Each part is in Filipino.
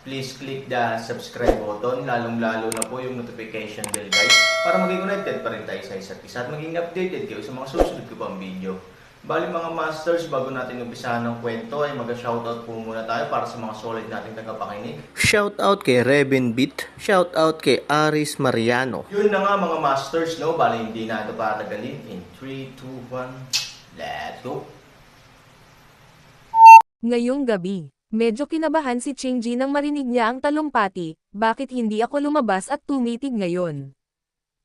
please click the subscribe button, lalong-lalo na po yung notification bell guys, para maging connected pa rin tayo sa isa't isa at maging updated kayo sa mga susunod ko pang video. Bali mga masters, bago natin umpisahan ng kwento ay mag-shoutout po muna tayo para sa mga solid nating tagapakinig. Shoutout kay Reven Beat, shoutout kay Aris Mariano. Yun na nga mga masters, no? Bali hindi na ito patagalin. In 3, 2, 1, let's go! Ngayong gabi, medyo kinabahan si Chingji nang marinig niya ang talumpati, bakit hindi ako lumabas at tumitig ngayon?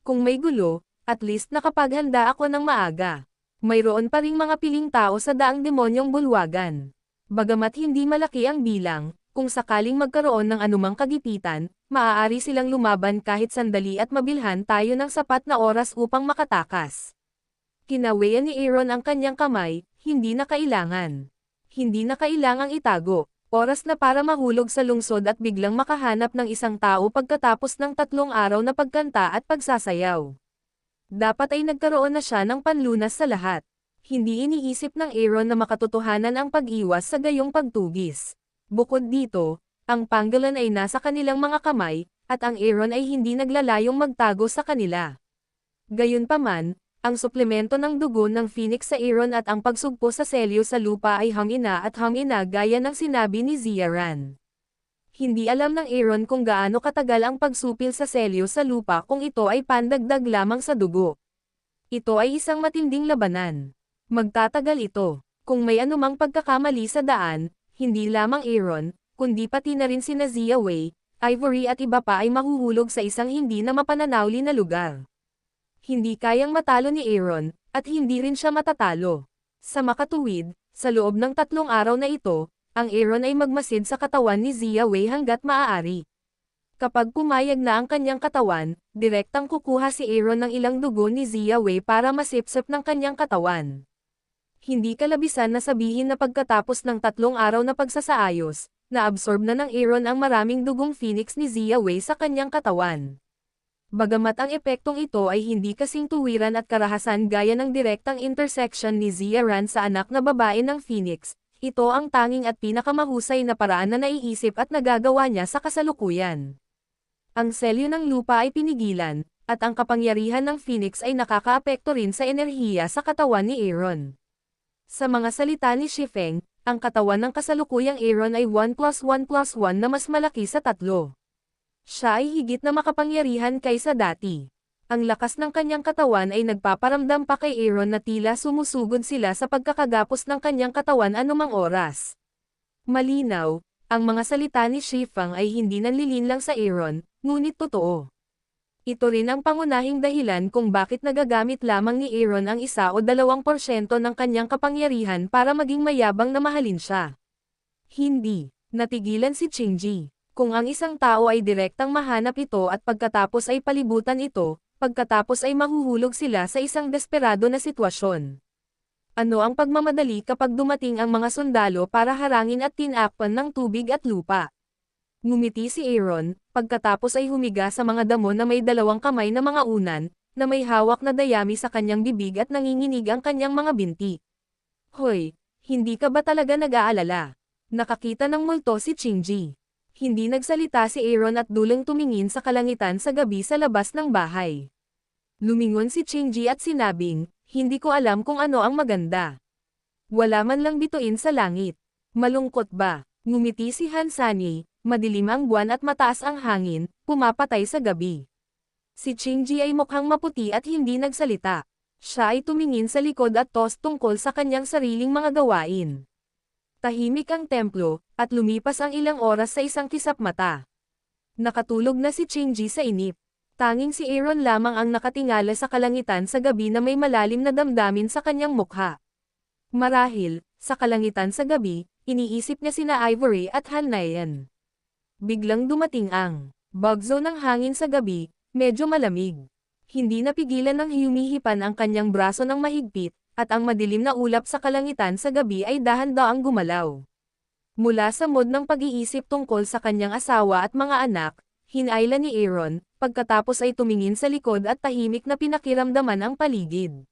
Kung may gulo, at least nakapaghanda ako ng maaga. Mayroon pa ring mga piling tao sa daang demonyong bulwagan. Bagamat hindi malaki ang bilang, kung sakaling magkaroon ng anumang kagipitan, maaari silang lumaban kahit sandali at mabilhan tayo ng sapat na oras upang makatakas. Kinawayan ni Aaron ang kanyang kamay, hindi na kailangan. Hindi na kailangang itago, oras na para mahulog sa lungsod at biglang makahanap ng isang tao pagkatapos ng tatlong araw na pagkanta at pagsasayaw. Dapat ay nagkaroon na siya ng panlunas sa lahat. Hindi iniisip ng Aaron na makatotohanan ang pag-iwas sa gayong pagtugis. Bukod dito, ang pangolin ay nasa kanilang mga kamay, at ang Aaron ay hindi naglalayong magtago sa kanila. Gayunpaman, ang suplemento ng dugo ng Phoenix sa Aaron at ang pagsugpo sa selyo sa lupa ay hangina at hangina gaya ng sinabi ni Ziaran. Hindi alam ng Aaron kung gaano katagal ang pagsupil sa selyo sa lupa kung ito ay pandagdag lamang sa dugo. Ito ay isang matinding labanan. Magtatagal ito. Kung may anumang pagkakamali sa daan, hindi lamang Aaron, kundi pati na rin sina Zia Wei, Ivory at iba pa ay mahuhulog sa isang hindi na mapananawli na lugar. Hindi kayang matalo ni Aaron, at hindi rin siya matatalo. Sa makatuwid, sa loob ng tatlong araw na ito, ang Aaron ay magmasid sa katawan ni Zia Wei hanggat maaari. Kapag pumayag na ang kanyang katawan, direktang kukuha si Aaron ng ilang dugo ni Zia Wei para masipsip ng kanyang katawan. Hindi kalabisan na sabihin na pagkatapos ng tatlong araw na pagsasaayos, na-absorb na ng Aaron ang maraming dugong phoenix ni Zia Wei sa kanyang katawan. Bagamat ang epektong ito ay hindi kasing tuwiran at karahasan gaya ng direktang intersection ni Zia Ran sa anak na babae ng Phoenix, ito ang tanging at pinakamahusay na paraan na naiisip at nagagawa niya sa kasalukuyan. Ang selyo ng lupa ay pinigilan, at ang kapangyarihan ng Phoenix ay nakakaapekto rin sa enerhiya sa katawan ni Aaron. Sa mga salita ni Shifeng, ang katawan ng kasalukuyang Aaron ay 1 plus 1 plus 1 na mas malaki sa tatlo. Siya ay higit na makapangyarihan kaysa dati. Ang lakas ng kanyang katawan ay nagpaparamdam pa kay Aaron na tila sumusugod sila sa pagkakagapos ng kanyang katawan anumang oras. Malinaw, ang mga salita ni Shifang ay hindi nanlilin lang sa Aaron, ngunit totoo. Ito rin ang pangunahing dahilan kung bakit nagagamit lamang ni Aaron ang isa o dalawang porsyento ng kanyang kapangyarihan para maging mayabang na mahalin siya. Hindi, natigilan si Chingji. Kung ang isang tao ay direktang mahanap ito at pagkatapos ay palibutan ito, pagkatapos ay mahuhulog sila sa isang desperado na sitwasyon. Ano ang pagmamadali kapag dumating ang mga sundalo para harangin at tinakpan ng tubig at lupa? Ngumiti si Aaron, pagkatapos ay humiga sa mga damo na may dalawang kamay na mga unan, na may hawak na dayami sa kanyang bibig at nanginginig ang kanyang mga binti. Hoy, hindi ka ba talaga nag-aalala? Nakakita ng multo si Chingji. Hindi nagsalita si Aaron at dulang tumingin sa kalangitan sa gabi sa labas ng bahay. Lumingon si Chingji at sinabing, hindi ko alam kung ano ang maganda. Wala man lang bituin sa langit. Malungkot ba? Ngumiti si Hansani, madilim ang buwan at mataas ang hangin, pumapatay sa gabi. Si Chingji ay mukhang maputi at hindi nagsalita. Siya ay tumingin sa likod at tos tungkol sa kanyang sariling mga gawain. Tahimik ang templo, at lumipas ang ilang oras sa isang kisap mata. Nakatulog na si Chingji sa inip. Tanging si Aaron lamang ang nakatingala sa kalangitan sa gabi na may malalim na damdamin sa kanyang mukha. Marahil, sa kalangitan sa gabi, iniisip niya sina Ivory at Hanayan. Biglang dumating ang Bagzo ng hangin sa gabi, medyo malamig. Hindi napigilan ng humihipan ang kanyang braso ng mahigpit, at ang madilim na ulap sa kalangitan sa gabi ay dahan-daang gumalaw. Mula sa mod ng pag-iisip tungkol sa kanyang asawa at mga anak, hinayla ni Aaron, pagkatapos ay tumingin sa likod at tahimik na pinakiramdaman ang paligid.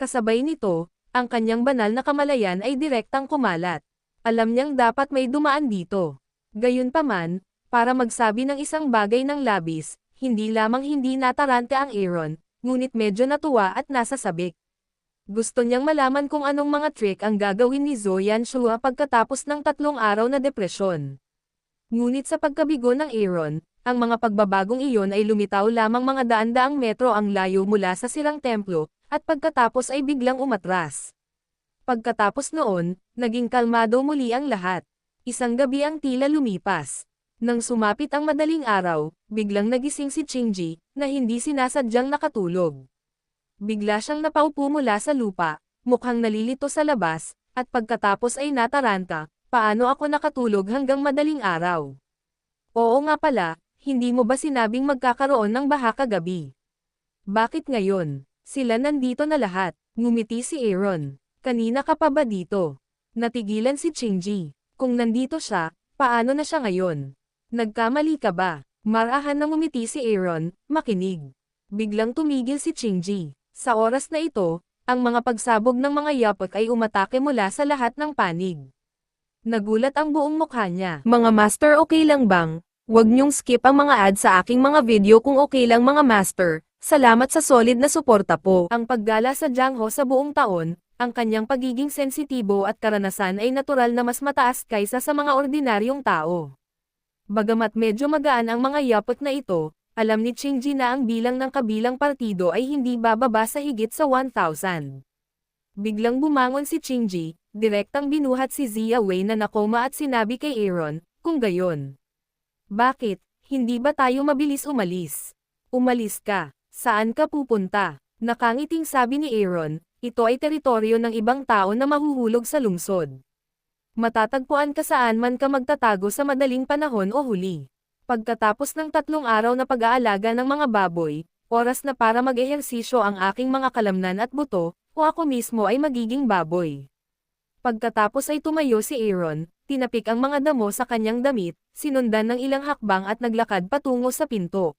Kasabay nito, ang kanyang banal na kamalayan ay direktang kumalat. Alam niyang dapat may dumaan dito. Gayunpaman, para magsabi ng isang bagay ng labis, hindi lamang hindi natarante ang Aaron, ngunit medyo natuwa at nasasabik. Gusto niyang malaman kung anong mga trick ang gagawin ni Zoyan Shua pagkatapos ng tatlong araw na depresyon. Ngunit sa pagkabigo ng Aaron, ang mga pagbabagong iyon ay lumitaw lamang mga daan-daang metro ang layo mula sa sirang templo, at pagkatapos ay biglang umatras. Pagkatapos noon, naging kalmado muli ang lahat. Isang gabi ang tila lumipas. Nang sumapit ang madaling araw, biglang nagising si Chingy, na hindi sinasadyang nakatulog. Bigla siyang napaupo mula sa lupa, mukhang nalilito sa labas, at pagkatapos ay nataranta, paano ako nakatulog hanggang madaling araw? Oo nga pala, hindi mo ba sinabing magkakaroon ng baha kagabi? Bakit ngayon? Sila nandito na lahat, ngumiti si Aaron. Kanina ka pa ba dito? Natigilan si Chingy. Kung nandito siya, paano na siya ngayon? Nagkamali ka ba? Marahan na ngumiti si Aaron, makinig. Biglang tumigil si Chingy. Sa oras na ito, ang mga pagsabog ng mga yapot ay umatake mula sa lahat ng panig. Nagulat ang buong mukha niya. Mga master okay lang bang? Huwag niyong skip ang mga ad sa aking mga video kung okay lang mga master. Salamat sa solid na suporta po. Ang paggala sa Jangho sa buong taon, ang kanyang pagiging sensitibo at karanasan ay natural na mas mataas kaysa sa mga ordinaryong tao. Bagamat medyo magaan ang mga yapot na ito, alam ni Chingy na ang bilang ng kabilang partido ay hindi bababa sa higit sa 1,000. Biglang bumangon si Chingy, direktang binuhat si Zia Wei na nakoma at sinabi kay Aaron, kung gayon. Bakit, hindi ba tayo mabilis umalis? Umalis ka, saan ka pupunta? Nakangiting sabi ni Aaron, ito ay teritoryo ng ibang tao na mahuhulog sa lungsod. Matatagpuan ka saan man ka magtatago sa madaling panahon o huli. Pagkatapos ng tatlong araw na pag-aalaga ng mga baboy, oras na para mag-ehersisyo ang aking mga kalamnan at buto, o ako mismo ay magiging baboy. Pagkatapos ay tumayo si Aaron, tinapik ang mga damo sa kanyang damit, sinundan ng ilang hakbang at naglakad patungo sa pinto.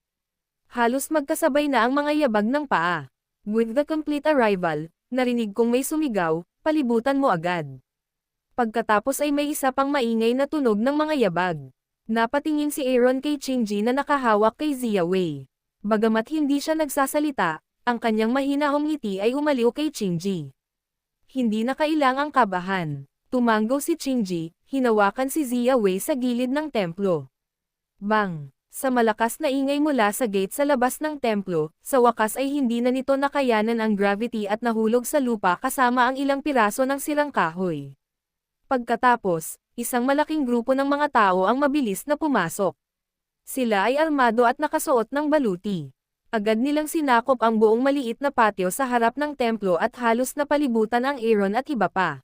Halos magkasabay na ang mga yabag ng paa. With the complete arrival, narinig kong may sumigaw, palibutan mo agad. Pagkatapos ay may isa pang maingay na tunog ng mga yabag. Napatingin si Aaron kay Chingy na nakahawak kay Zia Wei. Bagamat hindi siya nagsasalita, ang kanyang mahinahong ngiti ay umaliw kay Chingy. Hindi na kailangang kabahan. Tumanggo si Chingy, hinawakan si Zia Wei sa gilid ng templo. Bang! Sa malakas na ingay mula sa gate sa labas ng templo, sa wakas ay hindi na nito nakayanan ang gravity at nahulog sa lupa kasama ang ilang piraso ng sirang kahoy. Pagkatapos, isang malaking grupo ng mga tao ang mabilis na pumasok. Sila ay armado at nakasuot ng baluti. Agad nilang sinakop ang buong maliit na patio sa harap ng templo at halos napalibutan ang Aaron at iba pa.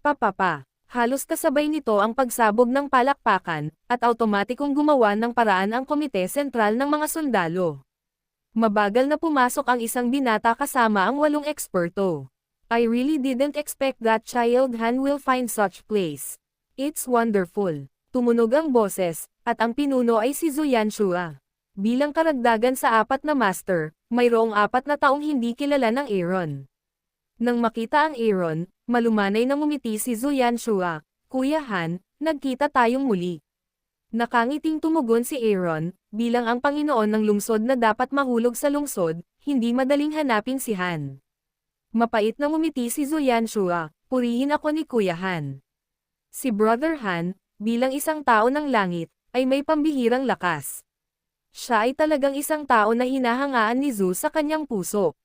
Papapa, halos kasabay nito ang pagsabog ng palakpakan, at automatikong gumawa ng paraan ang Komite Sentral ng mga sundalo. Mabagal na pumasok ang isang binata kasama ang walong eksperto. I really didn't expect that child Han will find such place. It's wonderful. Tumunog ang boses, at ang pinuno ay si Zuyan Shua. Bilang karagdagan sa apat na master, mayroong apat na taong hindi kilala ng Aaron. Nang makita ang Aaron, malumanay na ngumiti si Zuyan Shua, Kuya Han, nagkita tayong muli. Nakangiting tumugon si Aaron, bilang ang Panginoon ng lungsod na dapat mahulog sa lungsod, hindi madaling hanapin si Han. Mapait na ngumiti si Zuyan Shua, purihin ako ni Kuya Han. Si Brother Han, bilang isang tao ng langit, ay may pambihirang lakas. Siya ay talagang isang tao na hinahangaan ni Zu sa kanyang puso.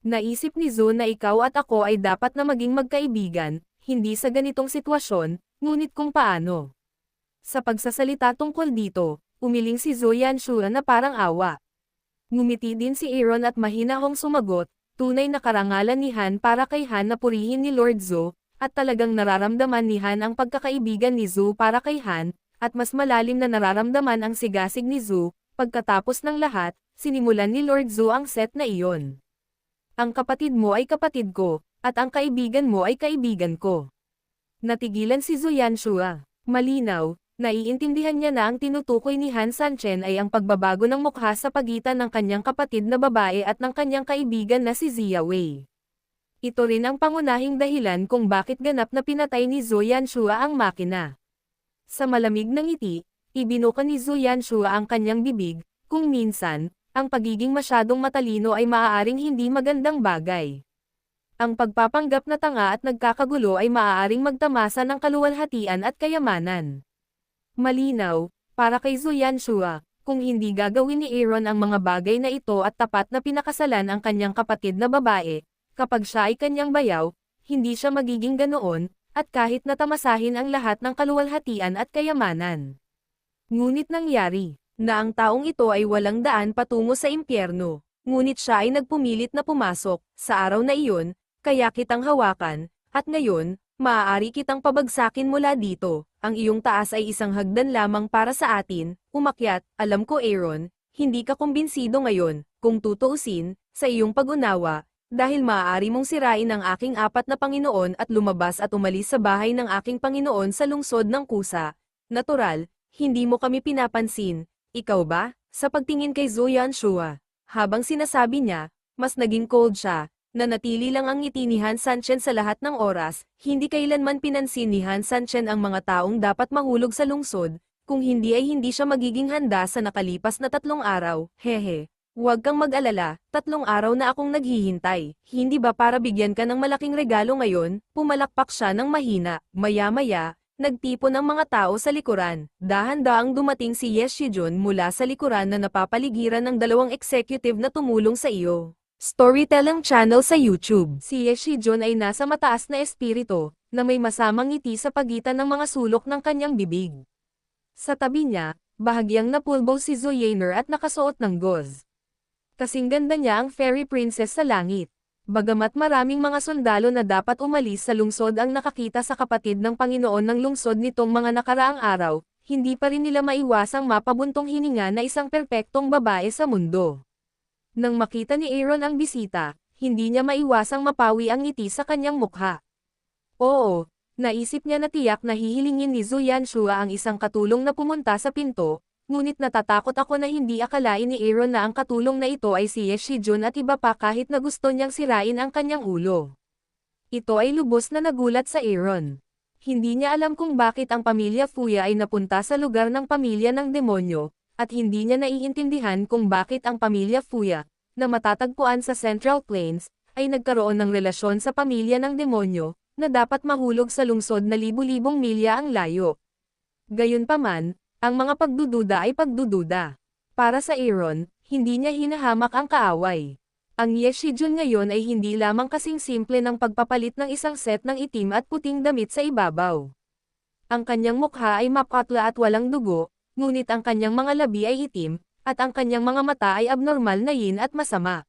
Naisip ni Zu na ikaw at ako ay dapat na maging magkaibigan, hindi sa ganitong sitwasyon, ngunit kung paano. Sa pagsasalita tungkol dito, umiling si Zoyan Shua na parang awa. Ngumiti din si Aaron at mahinahong sumagot, tunay na karangalan ni Han para kay Han na purihin ni Lord Zo, at talagang nararamdaman ni Han ang pagkakaibigan ni Zu para kay Han, at mas malalim na nararamdaman ang sigasig ni Zu Pagkatapos ng lahat, sinimulan ni Lord Zhu ang set na iyon. Ang kapatid mo ay kapatid ko, at ang kaibigan mo ay kaibigan ko. Natigilan si Zhu Yanshua. Malinaw, naiintindihan niya na ang tinutukoy ni Han Sanchen ay ang pagbabago ng mukha sa pagitan ng kanyang kapatid na babae at ng kanyang kaibigan na si Zia Wei. Ito rin ang pangunahing dahilan kung bakit ganap na pinatay ni Zhu Yanshua ang makina. Sa malamig ng ngiti, ibinuka ni Zhu Yanshua ang kanyang bibig, kung minsan, ang pagiging masyadong matalino ay maaaring hindi magandang bagay. Ang pagpapanggap na tanga at nagkakagulo ay maaaring magtamasa ng kaluwalhatian at kayamanan. Malinaw, para kay Zhu Yanshua, kung hindi gagawin ni Aaron ang mga bagay na ito at tapat na pinakasalan ang kanyang kapatid na babae, kapag siya ay kanyang bayaw, hindi siya magiging ganoon, at kahit natamasahin ang lahat ng kaluwalhatian at kayamanan. Ngunit nangyari, na ang taong ito ay walang daan patungo sa impyerno, ngunit siya ay nagpumilit na pumasok, sa araw na iyon, kaya kitang hawakan, at ngayon, maaari kitang pabagsakin mula dito, ang iyong taas ay isang hagdan lamang para sa atin, umakyat, alam ko Aaron, hindi ka kumbinsido ngayon, kung tutuusin, sa iyong pag-unawa, dahil maaari mong sirain ang aking apat na Panginoon at lumabas at umalis sa bahay ng aking Panginoon sa lungsod ng kusa. Natural, hindi mo kami pinapansin, ikaw ba? Sa pagtingin kay Zoyan Shua, habang sinasabi niya, mas naging cold siya, na natili lang ang ngiti ni Han Sanchen sa lahat ng oras, hindi kailanman pinansin ni Han Sanchen ang mga taong dapat mahulog sa lungsod, kung hindi ay hindi siya magiging handa sa nakalipas na tatlong araw, hehe. Huwag kang mag-alala, tatlong araw na akong naghihintay. Hindi ba para bigyan ka ng malaking regalo ngayon? Pumalakpak siya ng mahina, maya-maya, nagtipon ang mga tao sa likuran. Dahan-daang dumating si Yes Shijun mula sa likuran na napapaligiran ng dalawang executive na tumulong sa iyo. Storytelling channel sa YouTube. Si Yes Shijun ay nasa mataas na espiritu, na may masamang ngiti sa pagitan ng mga sulok ng kanyang bibig. Sa tabi niya, bahagyang napulbo si Zoyaner at nakasuot ng gauze. Kasing ganda niya ang fairy princess sa langit. Bagamat maraming mga sundalo na dapat umalis sa lungsod ang nakakita sa kapatid ng Panginoon ng lungsod nitong mga nakaraang araw, hindi pa rin nila maiwasang mapabuntong hininga na isang perpektong babae sa mundo. Nang makita ni Aaron ang bisita, hindi niya maiwasang mapawi ang ngiti sa kanyang mukha. Oo, naisip niya na tiyak na hihilingin ni Zhu Yanshua ang isang katulong na pumunta sa pinto, ngunit natatakot ako na hindi akalain ni Aaron na ang katulong na ito ay si Ye Shijun at iba pa kahit na gusto niyang sirain ang kanyang ulo. Ito ay lubos na nagulat sa Aaron. Hindi niya alam kung bakit ang pamilya Fuya ay napunta sa lugar ng pamilya ng demonyo, at hindi niya naiintindihan kung bakit ang pamilya Fuya, na matatagpuan sa Central Plains, ay nagkaroon ng relasyon sa pamilya ng demonyo, na dapat mahulog sa lungsod na libu-libong milya ang layo. Gayunpaman, ang mga pagdududa ay pagdududa. Para sa Aaron, hindi niya hinahamak ang kaaway. Ang Yeshijun ngayon ay hindi lamang kasing simple ng pagpapalit ng isang set ng itim at puting damit sa ibabaw. Ang kanyang mukha ay mapatla at walang dugo, ngunit ang kanyang mga labi ay itim, at ang kanyang mga mata ay abnormal na yin at masama.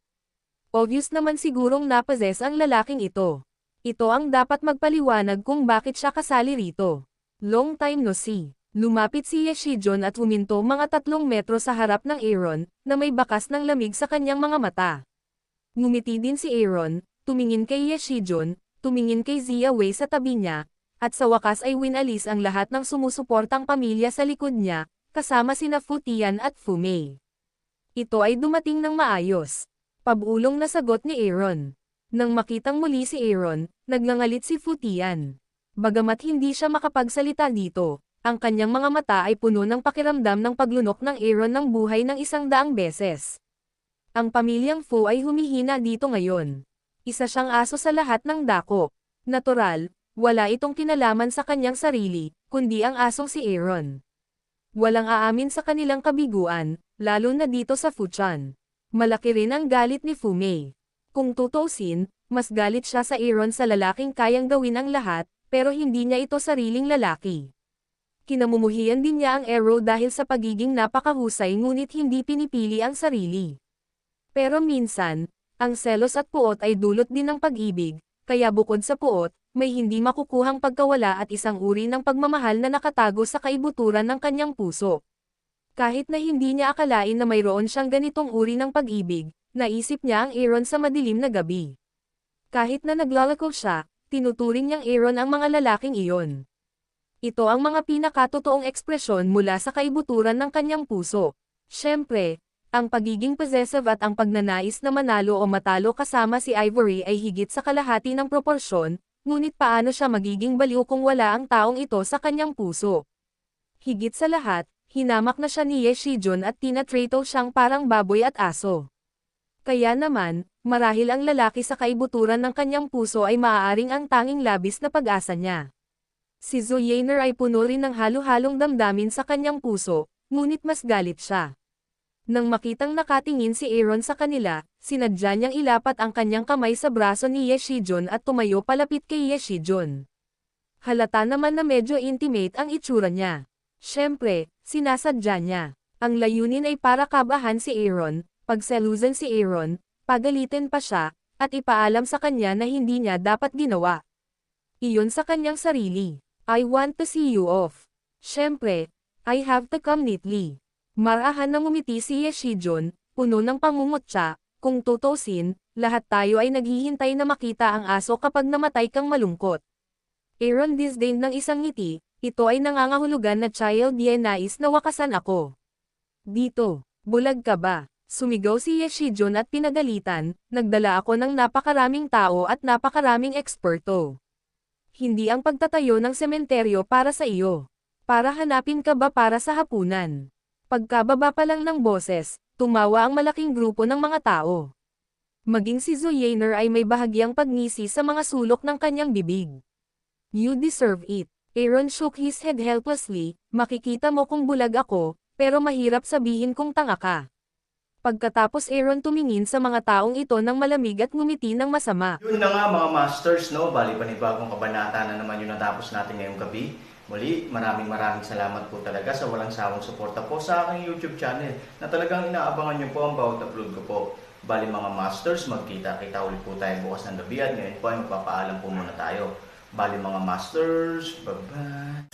Obvious naman sigurong napazes ang lalaking ito. Ito ang dapat magpaliwanag kung bakit siya kasali rito. Long time no see. Lumapit si Yeshijun at huminto mga tatlong metro sa harap ng Aaron, na may bakas ng lamig sa kanyang mga mata. Ngumiti din si Aaron, tumingin kay Yeshijun, tumingin kay Zia Wei sa tabi niya, at sa wakas ay winalis ang lahat ng sumusuportang pamilya sa likod niya, kasama sina Futian at Fumei. Ito ay dumating ng maayos. Pabulong na sagot ni Aaron. Nang makitang muli si Aaron, nagngangalit si Futian. Bagamat hindi siya makapagsalita dito, ang kanyang mga mata ay puno ng pakiramdam ng paglunok ng Aaron ng buhay ng isang daang beses. Ang pamilyang Fu ay humihina dito ngayon. Isa siyang aso sa lahat ng dako. Natural, wala itong kinalaman sa kanyang sarili, kundi ang asong si Aaron. Walang aamin sa kanilang kabiguan, lalo na dito sa Fuchan. Malaki rin ang galit ni Fu Mei. Kung tutusin, mas galit siya sa Aaron sa lalaking kayang gawin ang lahat, pero hindi niya ito sariling lalaki. Kinamumuhian din niya ang Arrow dahil sa pagiging napakahusay ngunit hindi pinipili ang sarili. Pero minsan, ang selos at puot ay dulot din ng pag-ibig, kaya bukod sa puot, may hindi makukuhang pagkawala at isang uri ng pagmamahal na nakatago sa kaibuturan ng kanyang puso. Kahit na hindi niya akalain na mayroon siyang ganitong uri ng pag-ibig, naisip niya ang Aaron sa madilim na gabi. Kahit na naglalako siya, tinuturing niyang Aaron ang mga lalaking iyon. Ito ang mga pinakatotoong ekspresyon mula sa kaibuturan ng kanyang puso. Siyempre, ang pagiging possessive at ang pagnanais na manalo o matalo kasama si Ivory ay higit sa kalahati ng proporsyon, ngunit paano siya magiging baliw kung wala ang taong ito sa kanyang puso? Higit sa lahat, hinamak na siya ni Ye Shijun at tinatrato siyang parang baboy at aso. Kaya naman, marahil ang lalaki sa kaibuturan ng kanyang puso ay maaaring ang tanging labis na pag-asa niya. Si Zoyener ay puno rin ng halo-halong damdamin sa kanyang puso, ngunit mas galit siya. Nang makitang nakatingin si Aaron sa kanila, sinadya niyang ilapat ang kanyang kamay sa braso ni Ye Shijun at tumayo palapit kay Ye Shijun. Halata naman na medyo intimate ang itsura niya. Siyempre, sinasadya niya. Ang layunin ay para kabahan si Aaron, pagselusan si Aaron, pagalitin pa siya, at ipaalam sa kanya na hindi niya dapat ginawa. Iyon sa kanyang sarili. I want to see you off. Siyempre, I have to come neatly. Marahan na ngumiti si Yeshijun, puno ng pangungutya, kung tutusin, lahat tayo ay naghihintay na makita ang aso kapag namatay kang malungkot. Aaron disdained ng isang ngiti, ito ay nangangahulugan na child ye nais na wakasan ako. Dito, bulag ka ba? Sumigaw si Yeshijun at pinagalitan, nagdala ako ng napakaraming tao at napakaraming eksperto. Hindi ang pagtatayo ng sementeryo para sa iyo. Para hanapin ka ba para sa hapunan? Pagkababa pa lang ng boses, tumawa ang malaking grupo ng mga tao. Maging si Zoyener ay may bahagyang pagngisi sa mga sulok ng kanyang bibig. You deserve it. Aaron shook his head helplessly, makikita mo kung bulag ako, pero mahirap sabihin kung tanga ka. Pagkatapos Aaron tumingin sa mga taong ito ng malamig at ngumiti ng masama. Yun na nga mga masters, no? Bali panibagong kabanata na naman yung natapos natin ngayong gabi. Muli, maraming maraming salamat po talaga sa walang sawang suporta po sa aking YouTube channel na talagang inaabangan niyo po ang bawat upload ko po. Bali mga masters, magkita-kita ulit po tayo bukas ng gabi at ngayon po ay magpapaalam po muna tayo. Bali mga masters, bye-bye!